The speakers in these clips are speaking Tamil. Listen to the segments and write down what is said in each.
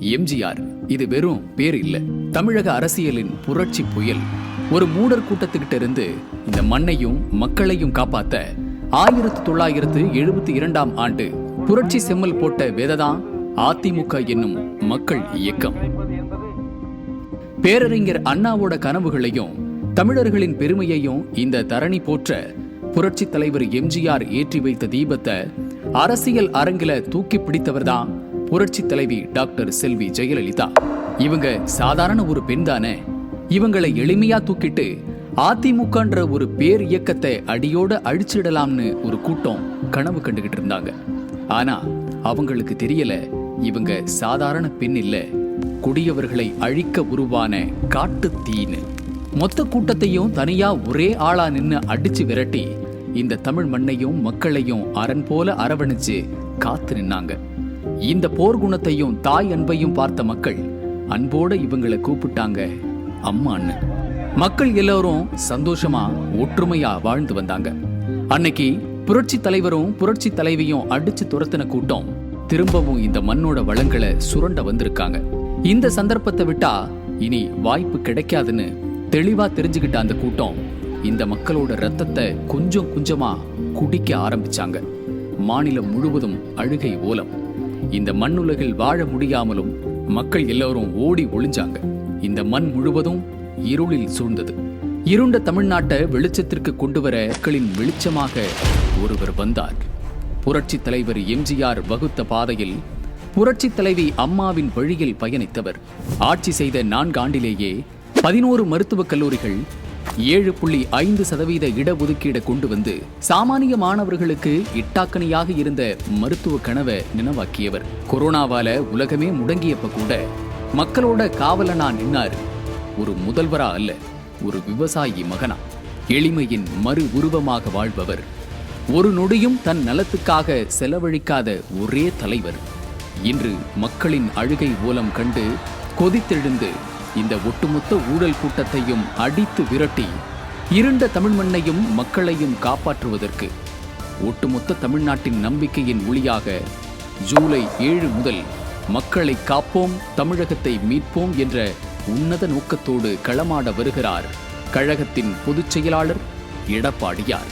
எம்ஜிஆர் இது வெறும் பேர் இல்ல. தமிழக அரசியலின் புரட்சி புயல். ஒரு மூடர் கூட்டத்துக்கிட்ட இருந்து இந்த மண்ணையும் மக்களையும் காப்பாத்த ஆயிரத்தி தொள்ளாயிரத்து எழுபத்தி இரண்டாம் ஆண்டு புரட்சி செம்மல் போட்ட வேததான் அதிமுக என்னும் மக்கள் இயக்கம். பேரறிஞர் அண்ணாவோட கனவுகளையும் தமிழர்களின் பெருமையையும் இந்த தரணி போற்ற புரட்சி தலைவர் எம்ஜிஆர் ஏற்றி வைத்த தீபத்தை அரசியல் அரங்கில தூக்கி பிடித்தவர்தான் புரட்சி தலைவி டாக்டர் செல்வி ஜெயலலிதா. இவங்க சாதாரண ஒரு பெண் தானே? இவங்களை எளிமையா தூக்கிட்டு அதிமுகன்ற ஒரு பேர் இயக்கத்தை அடியோட அழிச்சிடலாம்னு ஒரு கூட்டம் கனவு கண்டுகிட்டு இருந்தாங்க. ஆனா அவங்களுக்கு தெரியல இவங்க சாதாரண பெண் இல்ல. குடியவர்களை அழிக்க உருவான காட்டு தீன்னு மொத்த கூட்டத்தையும் தனியா ஒரே ஆளா நின்னு அடிச்சு விரட்டி இந்த தமிழ் மண்ணையும் மக்களையும் அரண் போல அரவணைச்சு காத்து நின்னாங்க. இந்த போர் குணத்தையும் தாய் அன்பையும் பார்த்த மக்கள் அன்போட இவங்களை கூப்பிட்டாங்க அம்மான்னு மக்கள் எல்லாரும் சந்தோஷமா ஒற்றுமையா வாழ்ந்து வந்தாங்க. அன்னைக்கு புரட்சி தலைவரும் புரட்சி தலைவியும் அடிச்சு துரத்தின கூட்டம் திரும்பவும் இந்த மண்ணோட வளங்களை சுரண்ட வந்திருக்காங்க. இந்த சந்தர்ப்பத்தை விட்டா இனி வாய்ப்பு கிடைக்காதுன்னு தெளிவா தெரிஞ்சுக்கிட்ட அந்த கூட்டம் இந்த மக்களோட ரத்தத்தை கொஞ்சம் கொஞ்சமா குடிக்க ஆரம்பிச்சாங்க. மாநிலம் முழுவதும் அழுகை ஓலம். இந்த மண்ணுலகில் வாழ முடியாமலும் மக்கள் எல்லோரும் ஓடி ஒளிஞ்சாங்க. இந்த மண் முழுவதும் இருளில் சூழ்ந்தது. இருண்ட தமிழ்நாட்டை வெளிச்சத்திற்கு கொண்டு வர மக்களின் வெளிச்சமாக ஒருவர் வந்தார். புரட்சி தலைவர் எம்ஜிஆர் வகுத்த பாதையில் புரட்சி தலைவி அம்மாவின் வழியில் பயணித்தவர். ஆட்சி செய்த நான்காண்டிலேயே பதினோரு மருத்துவக் கல்லூரிகள் ஏழு புள்ளி ஐந்து சதவீத இடஒதுக்கீடை கொண்டு வந்து சாமானிய மாணவர்களுக்கு இட்டாக்கணியாக இருந்த மருத்துவ கனவை நினைவாக்கியவர். கொரோனாவால உலகமே முடங்கியப்ப கூட மக்களோட காவலனா நின்னார். ஒரு முதல்வரா அல்ல ஒரு விவசாயி மகனா. எளிமையின் மறு உருவமாக வாழ்பவர். ஒரு நொடியும் தன் நலத்துக்காக செலவழிக்காத ஒரே தலைவர். இன்று மக்களின் அழுகை ஓலம் கண்டு கொதித்தெழுந்து இந்த ஒட்டுமொத்த ஊழல் கூட்டத்தையும் அடித்து விரட்டி இருண்ட தமிழ் மண்ணையும் மக்களையும் காப்பாற்றுவதற்கு ஒட்டுமொத்த தமிழ்நாட்டின் நம்பிக்கையின் ஒளியாக ஜூலை ஏழு முதல் மக்களை காப்போம் தமிழகத்தை மீட்போம் என்ற உன்னத நோக்கத்தோடு களமாட வருகிறார் கழகத்தின் பொதுச் செயலாளர் எடப்பாடியார்.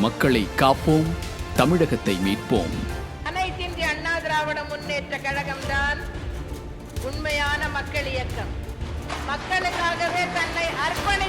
மக்களை காப்போம் தமிழகத்தை மீட்போம். அனைத்திந்திய அண்ணா திராவிட முன்னேற்ற கழகம்தான் உண்மையான மக்கள் இயக்கம். மக்களுக்காகவே தன்னை அர்ப்பணி